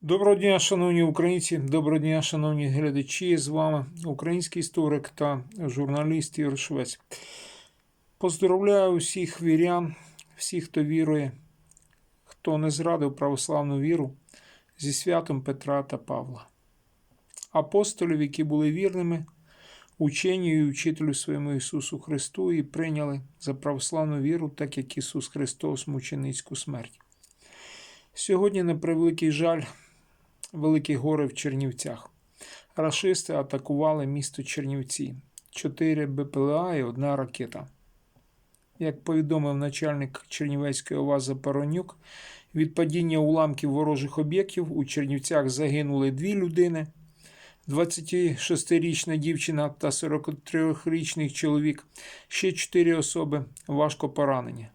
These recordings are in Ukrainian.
Доброго дня, шановні українці, доброго дня, шановні глядачі. З вами український історик та журналіст Ігор Швець. Поздоровляю усіх вірян, всіх, хто вірує, хто не зрадив православну віру зі святом Петра та Павла, апостолів, які були вірними ученню і учителю своєму Ісусу Христу і прийняли за православну віру, так як Ісус Христос мученицьку смерть. Сьогодні, на превеликий жаль, Великі гори в Чернівцях. Рашисти атакували місто Чернівці. Чотири БПЛА і одна ракета. Як повідомив начальник Чернівецької ОВА Запоронюк, від падіння уламків ворожих об'єктів у Чернівцях загинули дві людини. 26-річна дівчина та 43-річний чоловік. Ще чотири особи важко поранені.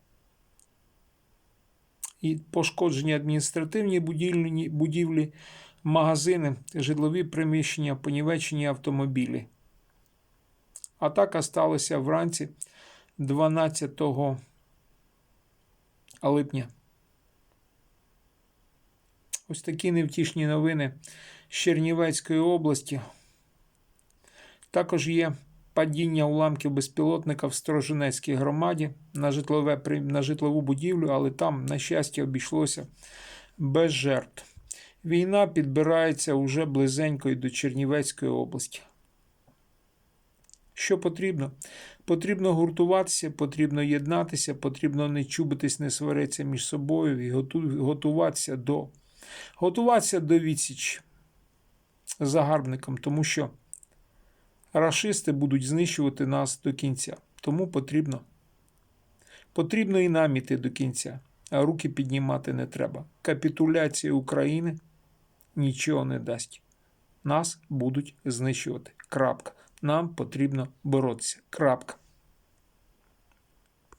І пошкоджені адміністративні будівлі, будівлі магазини, житлові приміщення, понівечені автомобілі. Атака сталася вранці 12 липня. Ось такі невтішні новини з Чернівецької області. Також є падіння уламків безпілотника в Строженецькій громаді на, житлове, на житлову будівлю, але там, на щастя, обійшлося без жертв. Війна підбирається уже близенько і до Чернівецької області. Що потрібно? Потрібно гуртуватися, потрібно єднатися, потрібно не чубитись, не сваритися між собою і готуватися до готуватися до відсіч загарбникам, тому що рашисти будуть знищувати нас до кінця. Тому потрібно. Потрібно і нам іти до кінця, а руки піднімати не треба. Капітуляція України нічого не дасть. Нас будуть знищувати. Крапка. Нам потрібно боротися. Крапка.